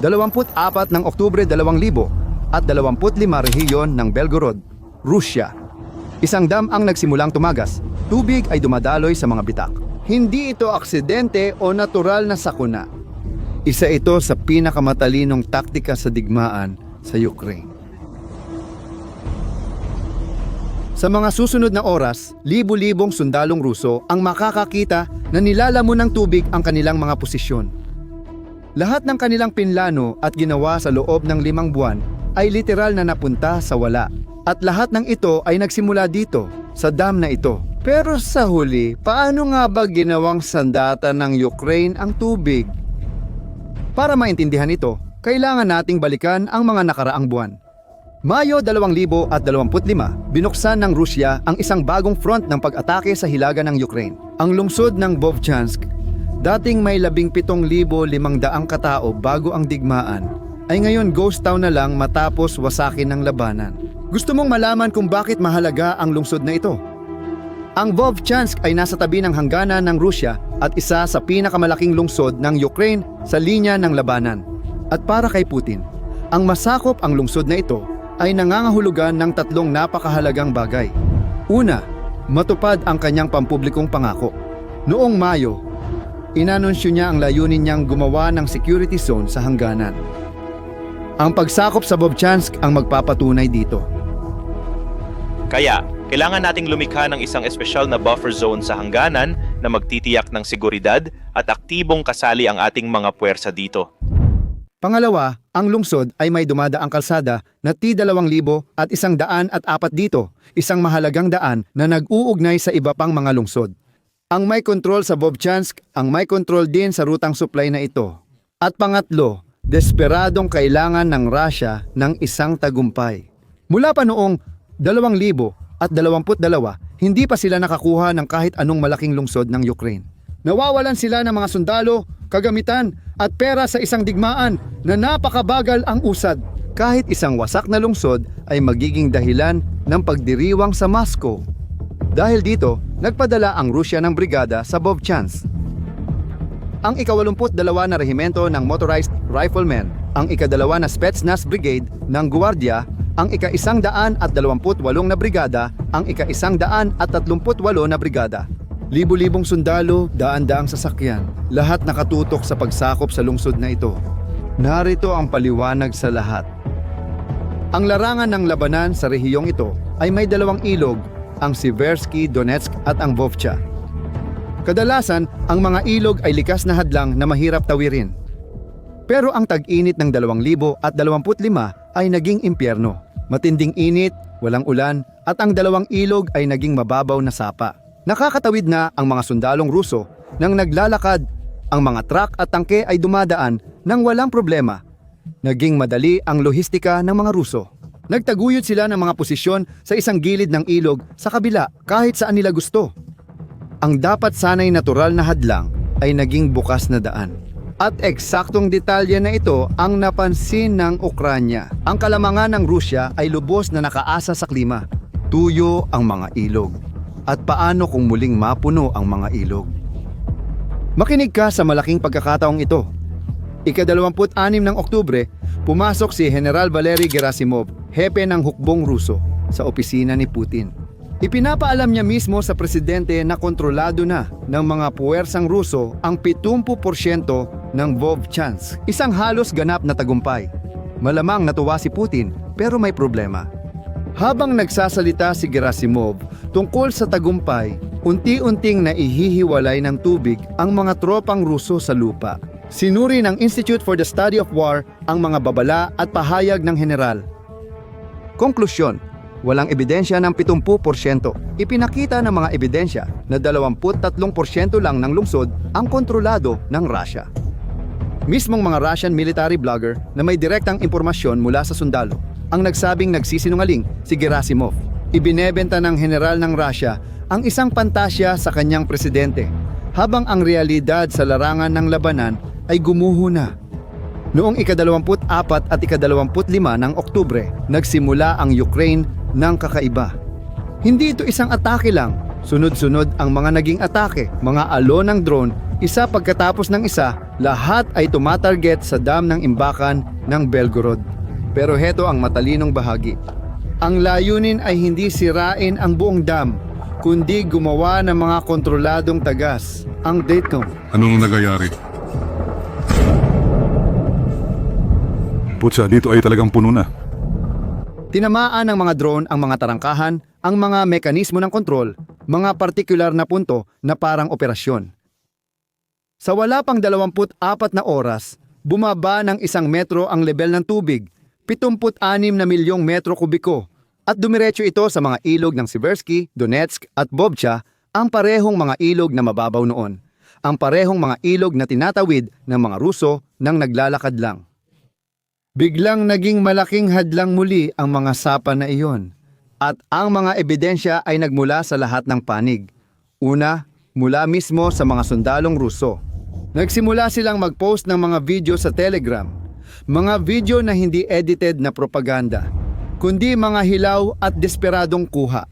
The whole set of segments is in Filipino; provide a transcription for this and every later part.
24 ng Oktubre 2000 at 25 rehiyon ng Belgorod, Rusya. Isang dam ang nagsimulang tumagas. Tubig ay dumadaloy sa mga bitak. Hindi ito aksidente o natural na sakuna. Isa ito sa pinakamatalinong taktika sa digmaan sa Ukraine. Sa mga susunod na oras, libu-libong sundalong Ruso ang makakakita na nilalamon ng tubig ang kanilang mga posisyon. Lahat ng kanilang pinlano at ginawa sa loob ng limang buwan ay literal na napunta sa wala. At lahat ng ito ay nagsimula dito, sa dam na ito. Pero sa huli, paano nga ba ginawang sandata ng Ukraine ang tubig? Para maintindihan ito, kailangan nating balikan ang mga nakaraang buwan. Mayo 2025, binuksan ng Rusya ang isang bagong front ng pag-atake sa hilaga ng Ukraine. Ang lungsod ng Vovchansk, dating may 17,500 katao bago ang digmaan, ay ngayon ghost town na lang matapos wasakin ng labanan. Gusto mong malaman kung bakit mahalaga ang lungsod na ito? Ang Vovchansk ay nasa tabi ng hangganan ng Rusya at isa sa pinakamalaking lungsod ng Ukraine sa linya ng labanan. At para kay Putin, ang masakop ang lungsod na ito ay nangangahulugan ng tatlong napakahalagang bagay. Una, matupad ang kanyang pampublikong pangako. Noong Mayo, inanunsyo niya ang layunin niyang gumawa ng security zone sa hangganan. Ang pagsakop sa Vovchansk ang magpapatunay dito. Kaya, kailangan nating lumikha ng isang espesyal na buffer zone sa hangganan na magtitiyak ng seguridad at aktibong kasali ang ating mga puwersa dito. Pangalawa, ang lungsod ay may dumadaang kalsada na T2,000 at isang daan at apat dito, isang mahalagang daan na nag-uugnay sa iba pang mga lungsod. Ang may control sa Vovchansk, ang may control din sa rutang supply na ito. At pangatlo, desperadong kailangan ng Russia ng isang tagumpay. Mula pa noong 2000 at 22, hindi pa sila nakakuha ng kahit anong malaking lungsod ng Ukraine. Nawawalan sila ng mga sundalo, kagamitan at pera sa isang digmaan na napakabagal ang usad. Kahit isang wasak na lungsod ay magiging dahilan ng pagdiriwang sa Moscow. Dahil dito, nagpadala ang Rusya ng brigada sa Vovchansk. Ang ikawalumput dalawa na rehimento ng Motorized Riflemen, ang ikadalawa na Spetsnaz Brigade ng Guardia, ang ika-isang daan at dalawamput walong na brigada, ang ika-isang daan at tatlumput walo na brigada. Libo-libong sundalo, daan-daang sasakyan, lahat nakatutok sa pagsakop sa lungsod na ito. Narito ang paliwanag sa lahat. Ang larangan ng labanan sa rehiyong ito ay may dalawang ilog, ang Siversky Donetsk at ang Vovcha. Kadalasan, ang mga ilog ay likas na hadlang na mahirap tawirin. Pero ang tag-init ng 2025 ay naging impyerno. Matinding init, walang ulan, at ang dalawang ilog ay naging mababaw na sapa. Nakakatawid na ang mga sundalong Ruso nang naglalakad. Ang mga truck at tangke ay dumadaan nang walang problema. Naging madali ang lohistika ng mga Ruso. Nagtaguyod sila ng mga posisyon sa isang gilid ng ilog sa kabila kahit saan nila gusto. Ang dapat sanay natural na hadlang ay naging bukas na daan. At eksaktong detalye na ito ang napansin ng Ukranya. Ang kalamangan ng Rusya ay lubos na nakaasa sa klima. Tuyo ang mga ilog. At paano kung muling mapuno ang mga ilog? Makinig ka sa malaking pagkakataong ito. Ika-26 ng Oktubre, pumasok si General Valery Gerasimov, hepe ng hukbong Ruso, sa opisina ni Putin. Ipinapaalam niya mismo sa presidente na kontrolado na ng mga puwersang Ruso ang 70% ng Vovchansk, isang halos ganap na tagumpay. Malamang natuwa si Putin pero may problema. Habang nagsasalita si Gerasimov tungkol sa tagumpay, unti-unting naihihiwalay ng tubig ang mga tropang Ruso sa lupa. Sinuri ng Institute for the Study of War ang mga babala at pahayag ng general. Konklusyon, walang ebidensya ng 70%. Ipinakita ng mga ebidensya na 23% lang ng lungsod ang kontrolado ng Russia. Mismong mga Russian military blogger na may direktang impormasyon mula sa sundalo ang nagsabing nagsisinungaling si Gerasimov. Ibinebenta ng general ng Russia ang isang pantasya sa kanyang presidente habang ang realidad sa larangan ng labanan ay gumuho na. Noong ika-24 at ika-25 ng Oktubre, nagsimula ang Ukraine ng kakaiba. Hindi ito isang atake lang, Sunod-sunod ang mga naging atake, mga alon ng drone, isa pagkatapos ng isa, lahat ay tumatarget sa dam ng imbakan ng Belgorod. Pero heto ang matalinong bahagi. Ang layunin ay hindi sirain ang buong dam, kundi gumawa ng mga kontroladong tagas. Ang date no, Anong nagyayari? Putsa, dito ay talagang puno na. Tinamaan ng mga drone ang mga tarangkahan, ang mga mekanismo ng kontrol, mga partikular na punto na parang operasyon. Sa wala pang 24 na oras, bumaba ng isang metro ang level ng tubig, 76 na milyong metro kubiko, at dumiretso ito sa mga ilog ng Siversky, Donetsk at Bobcha, ang parehong mga ilog na mababaw noon. Ang parehong mga ilog na tinatawid ng mga Ruso nang naglalakad lang. Biglang naging malaking hadlang muli ang mga sapa na iyon. At ang mga ebidensya ay nagmula sa lahat ng panig. Una, mula mismo sa mga sundalong Ruso. Nagsimula silang mag-post ng mga video sa Telegram. Mga video na hindi edited na propaganda, kundi mga hilaw at desperadong kuha.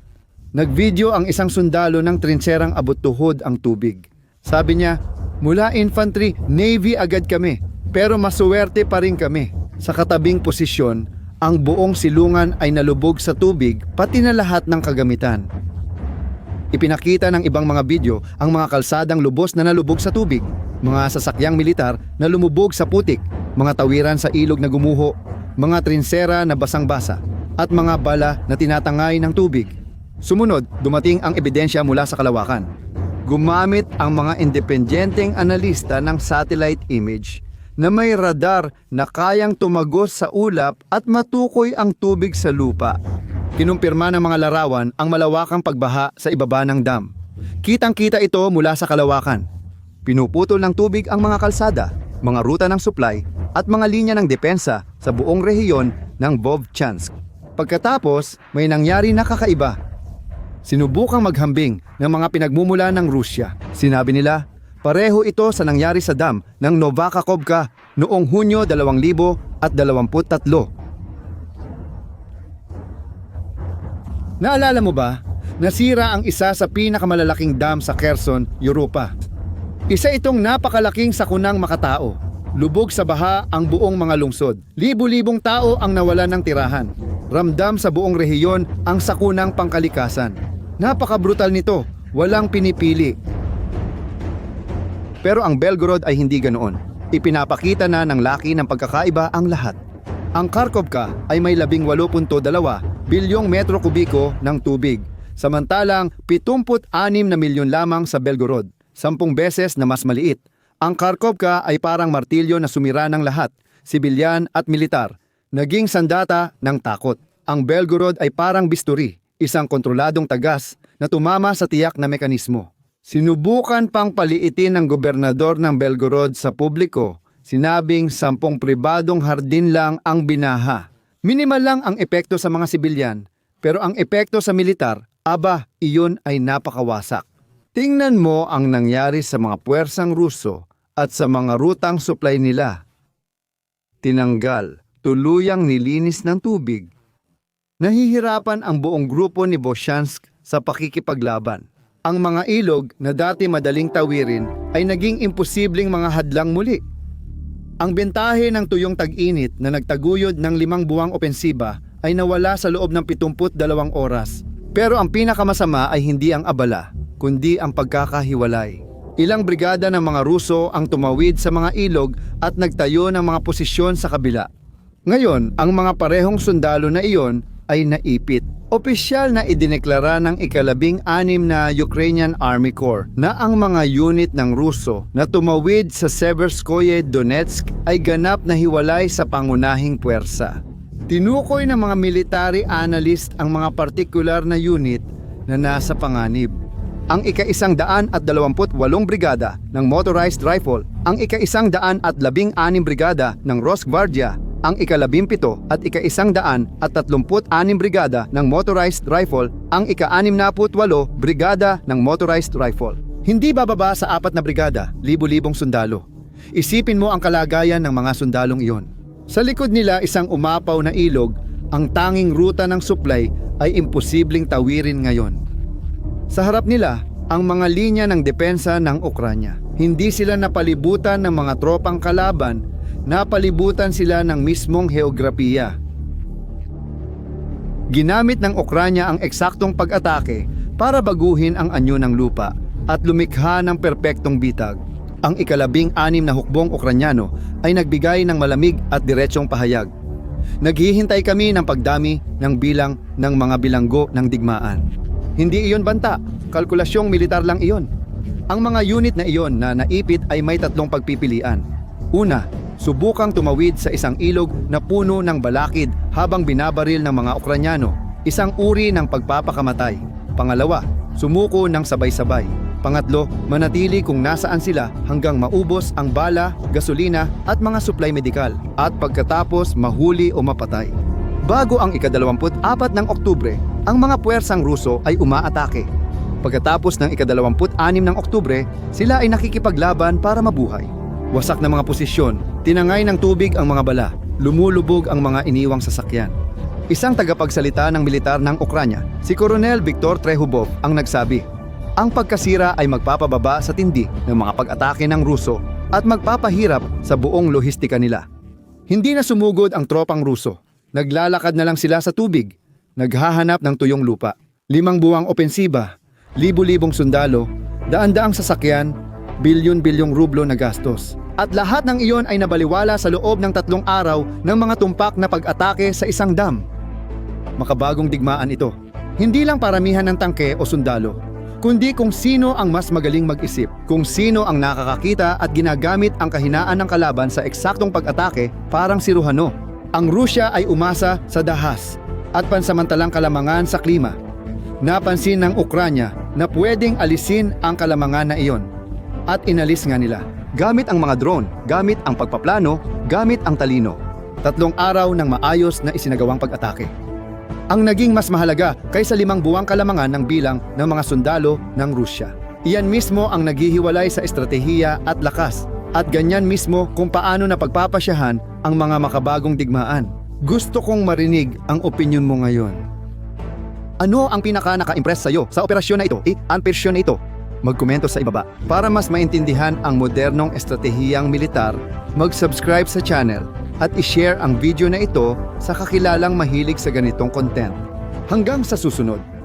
Nagvideo ang isang sundalo ng trinserang abot tuhod ang tubig. Sabi niya, mula infantry, navy agad kami, pero masuwerte pa rin kami. Sa katabing posisyon, ang buong silungan ay nalubog sa tubig pati na lahat ng kagamitan. Ipinakita ng ibang mga video ang mga kalsadang lubos na nalubog sa tubig, mga sasakyang militar na lumubog sa putik, mga tawiran sa ilog na gumuho, mga trinsera na basang-basa, at mga bala na tinatangay ng tubig. Sumunod, dumating ang ebidensya mula sa kalawakan. Gumamit ang mga independenteng analista ng satellite image na may radar na kayang tumagos sa ulap at matukoy ang tubig sa lupa. Kinumpirma ng mga larawan ang malawakang pagbaha sa ibaba ng dam. Kitang-kita ito mula sa kalawakan. Pinuputol ng tubig ang mga kalsada, mga ruta ng supply at mga linya ng depensa sa buong rehiyon ng Vovchansk. Pagkatapos, may nangyari na kakaiba. Sinubukang maghambing ng mga pinagmumula ng Rusya. Sinabi nila, pareho ito sa nangyari sa dam ng Novakakovka noong Hunyo 2023. Naalala mo ba? Nasira ang isa sa pinakamalalaking dam sa Kherson, Europa. Isa itong napakalaking sakunang makatao. Lubog sa baha ang buong mga lungsod. Libu-libong tao ang nawalan ng tirahan. Ramdam sa buong rehiyon ang sakunang pangkalikasan. Napaka-brutal nito. Walang pinipili. Pero ang Belgorod ay hindi ganoon. Ipinapakita na ng laki ng pagkakaiba ang lahat. Ang Kharkovka ay may 18.2 bilyong metro kubiko ng tubig, samantalang 76 na milyon lamang sa Belgorod, 10 beses na mas maliit. Ang Kharkovka ay parang martilyo na sumira ng lahat, sibilyan at militar, naging sandata ng takot. Ang Belgorod ay parang bisturi, isang kontroladong tagas na tumama sa tiyak na mekanismo. Sinubukan pang paliitin ng gobernador ng Belgorod sa publiko, sinabing sampung pribadong hardin lang ang binaha. Minimal lang ang epekto sa mga sibilyan, pero ang epekto sa militar, aba, iyon ay napakawasak. Tingnan mo ang nangyari sa mga puwersang Ruso at sa mga rutang supply nila. Tinanggal, tuluyang nilinis ng tubig. Nahihirapan ang buong grupo ni Boshansk sa pakikipaglaban. Ang mga ilog na dati madaling tawirin ay naging imposibleng mga hadlang muli. Ang bentahe ng tuyong tag-init na nagtaguyod ng limang buwang opensiba ay nawala sa loob ng 72 oras. Pero ang pinakamasama ay hindi ang abala, kundi ang pagkakahiwalay. Ilang brigada ng mga Ruso ang tumawid sa mga ilog at nagtayo ng mga posisyon sa kabila. Ngayon, ang mga parehong sundalo na iyon ay naipit. Opisyal na idineklara ng ikalabing anim na Ukrainian Army Corps na ang mga unit ng Ruso na tumawid sa Severskoye Donetsk ay ganap na hiwalay sa pangunahing puwersa. Tinukoy ng mga military analyst ang mga partikular na unit na nasa panganib. Ang ika-isang daan at dalawamput walong brigada ng motorized rifle, ang ika-isang daan at labing anim brigada ng Rosgvardia, ang ikalabimpito at ika-isang daan at tatlumput anim brigada ng motorized rifle, ang ika-anim naput walo brigada ng motorized rifle. Hindi bababa sa apat na brigada, libu-libong sundalo. Isipin mo ang kalagayan ng mga sundalong iyon. Sa likod nila isang umapaw na ilog, ang tanging ruta ng supply ay imposibleng tawirin ngayon. Sa harap nila, ang mga linya ng depensa ng Ukranya. Hindi sila napalibutan ng mga tropang kalaban, napalibutan sila ng mismong heograpiya. Ginamit ng Ukranya ang eksaktong pag-atake para baguhin ang anyo ng lupa at lumikha ng perpektong bitag. Ang ikalabing anim na hukbong Ukranyano ay nagbigay ng malamig at diretsong pahayag. Naghihintay kami ng pagdami ng bilang ng mga bilanggo ng digmaan. Hindi iyon banta, kalkulasyong militar lang iyon. Ang mga unit na iyon na naipit ay may tatlong pagpipilian. Una, subukang tumawid sa isang ilog na puno ng balakid habang binabaril ng mga Ukranyano, isang uri ng pagpapakamatay. Pangalawa, sumuko ng sabay-sabay. Pangatlo, manatili kung nasaan sila hanggang maubos ang bala, gasolina at mga supply medikal at pagkatapos mahuli o mapatay. Bago ang ikadalawamput apat ng Oktubre, ang mga puwersang Ruso ay umaatake. Pagkatapos ng ikadalawamput anim ng Oktubre, sila ay nakikipaglaban para mabuhay. Wasak na mga posisyon, tinangay ng tubig ang mga bala, lumulubog ang mga iniwang sasakyan. Isang tagapagsalita ng militar ng Ukranya, si Coronel Viktor Trehubov ang nagsabi, ang pagkasira ay magpapababa sa tindi ng mga pag-atake ng Ruso at magpapahirap sa buong lohistika nila. Hindi na sumugod ang tropang Ruso. Naglalakad na lang sila sa tubig, naghahanap ng tuyong lupa. Limang buwang opensiba, libu-libong sundalo, daan-daang sasakyan, bilyon-bilyong rublo na gastos. At lahat ng iyon ay nabaliwala sa loob ng tatlong araw ng mga tumpak na pag-atake sa isang dam. Makabagong digmaan ito. Hindi lang paramihan ng tangke o sundalo, kundi kung sino ang mas magaling mag-isip, kung sino ang nakakakita at ginagamit ang kahinaan ng kalaban sa eksaktong pag-atake parang si Ruhano. Ang Rusya ay umasa sa dahas at pansamantalang kalamangan sa klima. Napansin ng Ukranya na pwedeng alisin ang kalamangan na iyon at inalis nga nila. Gamit ang mga drone, gamit ang pagpaplano, gamit ang talino. Tatlong araw ng maayos na isinagawang pag-atake ang naging mas mahalaga kaysa limang buwang kalamangan ng bilang ng mga sundalo ng Rusya. Iyan mismo ang naghihiwalay sa estratehiya at lakas at ganyan mismo kung paano na pagpapasyahan ang mga makabagong digmaan. Gusto kong marinig ang opinyon mo ngayon. Ano ang pinaka naka-impress sa'yo sa operasyon na ito? Eh, ang na ito? Magkomento sa ibaba. Para mas maintindihan ang modernong estratehiyang militar, mag-subscribe sa channel at i-share ang video na ito sa kakilalang mahilig sa ganitong content. Hanggang sa susunod.